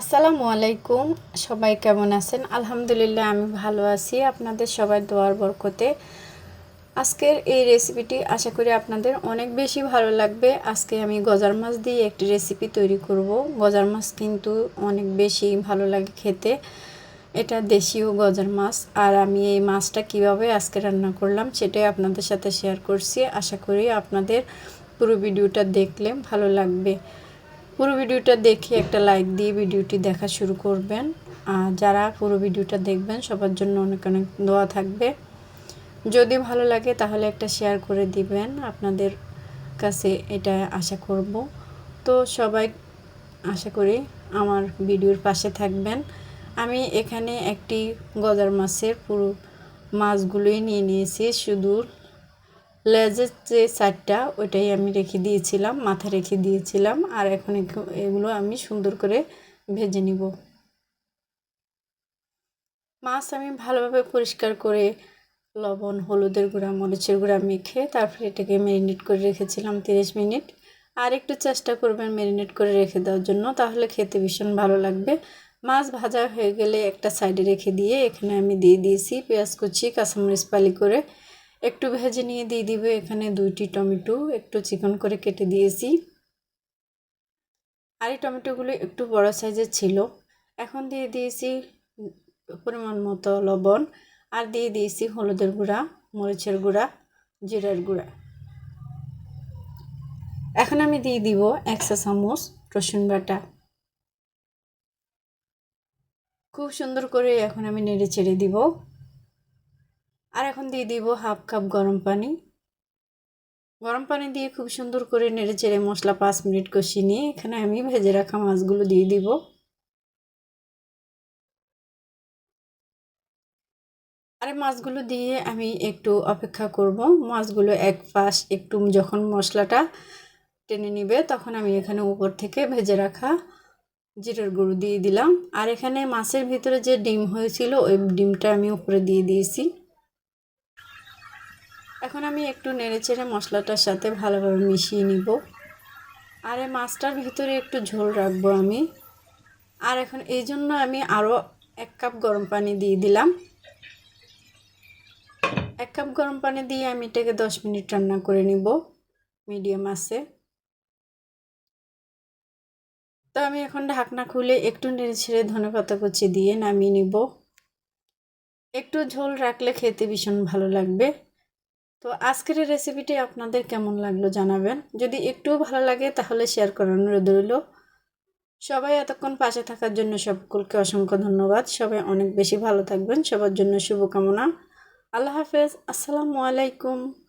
আসসালামু আলাইকুম। সবাই কেমন আছেন? আলহামদুলিল্লাহ, আমি ভালো আছি। আপনাদের সবাই দোয়ার বরকতে। আজকের এই রেসিপিটি আশা করি আপনাদের অনেক বেশি ভালো লাগবে। আজকে আমি গজার মাছ দিয়ে একটি রেসিপি তৈরি করব। গজার মাছ কিন্তু অনেক বেশি ভালো লাগে খেতে। এটা দেশীয় গজার মাছ। আর আমি এই মাছটা কীভাবে আজকে রান্না করলাম সেটাই আপনাদের সাথে শেয়ার করছি। আশা করি আপনাদের পুরো ভিডিওটা দেখলে ভালো লাগবে। পুরো ভিডিওটা দেখে একটা লাইক দিয়ে ভিডিওটি দেখা শুরু করবেন। আর যারা পুরো ভিডিওটা দেখবেন, সবার জন্য অনেক অনেক দোয়া থাকবে। যদি ভালো লাগে তাহলে একটা শেয়ার করে দিবেন। আপনাদের কাছে এটা আশা করব। তো সবাই আশা করি আমার ভিডিওর পাশে থাকবেন। আমি এখানে একটি গজার মাছের পুরো মাছগুলোই নিয়ে নিয়েছি। শুধু লেজের যে সাইডটা ওইটাই আমি রেখে দিয়েছিলাম, মাথা রেখে দিয়েছিলাম, আর এখন এগুলো আমি সুন্দর করে ভেজে নিব। মাছ আমি ভালোভাবে পরিষ্কার করে লবণ, হলুদের গুঁড়া, মরিচের গুঁড়া মেখে তারপরে এটাকে ম্যারিনেট করে রেখেছিলাম তিরিশ মিনিট। আর একটু চেষ্টা করবেন ম্যারিনেট করে রেখে দেওয়ার জন্য, তাহলে খেতে ভীষণ ভালো লাগবে। মাছ ভাজা হয়ে গেলে একটা সাইডে রেখে দিয়ে এখানে আমি দিয়ে দিয়েছি পেঁয়াজ কুচি, কাঁচামরিচ পালি করে একটু ভেজে নিয়ে দিয়ে দিব এখানে দুইটি টমেটো, একটু চিকন করে কেটে দিয়েছি। আর এই টমেটোগুলো একটু বড় সাইজের ছিল। এখন দিয়ে দিয়েছি পরিমাণ মতো লবণ আর দিয়ে দিয়েছি হলুদের গুঁড়া, মরিচের গুঁড়া, জিরার গুঁড়া। এখন আমি দিয়ে দিব একশো চামচ রসুন বাটা। খুব সুন্দর করে এখন আমি নেড়ে চেড়ে দিব। আর এখন দিয়ে দিব হাফ কাপ গরম পানি। গরম পানি দিয়ে খুব সুন্দর করে নেড়ে চেড়ে মশলা পাঁচ মিনিট কষিয়ে নিয়ে এখানে আমি ভেজে রাখা মাছগুলো দিয়ে দিব। আর মাছগুলো দিয়ে আমি একটু অপেক্ষা করব। মাছগুলো এক পাশ একটু যখন মশলাটা টেনে নিবে তখন আমি এখানে উপর থেকে ভেজে রাখা জিরের গুঁড়ো দিয়ে দিলাম। আর এখানে মাছের ভিতরে যে ডিম হয়েছিল, ওই ডিমটা আমি উপরে দিয়ে দিয়েছি। এখন আমি একটু নেড়েচেড়ে মশলাটার সাথে ভালোভাবে মিশিয়ে নিব। আর এই মাছটার ভিতরে একটু ঝোল রাখব আমি। আর এখন এই জন্য আমি আরও এক কাপ গরম পানি দিয়ে দিলাম। এক কাপ গরম পানি দিয়ে আমি এটাকে দশ মিনিট রান্না করে নিব মিডিয়াম আছে। তো আমি এখন ঢাকনা খুলে একটু নেড়ে ছেড়ে ধনে পাতা কুচি দিয়ে নামিয়ে নিব। একটু ঝোল রাখলে খেতে ভীষণ ভালো লাগবে। তো আজকের রেসিপিটি আপনাদের কেমন লাগল জানাবেন। যদি একটু ভালো লাগে তাহলে শেয়ার করার অনুরোধ রইল। সবাই এতক্ষণ পাশে থাকার জন্য সকলকে অসংখ্য ধন্যবাদ। সবাই অনেক বেশি ভালো থাকবেন। সবার জন্য শুভকামনা। আল্লাহ হাফেজ। আসসালামু আলাইকুম।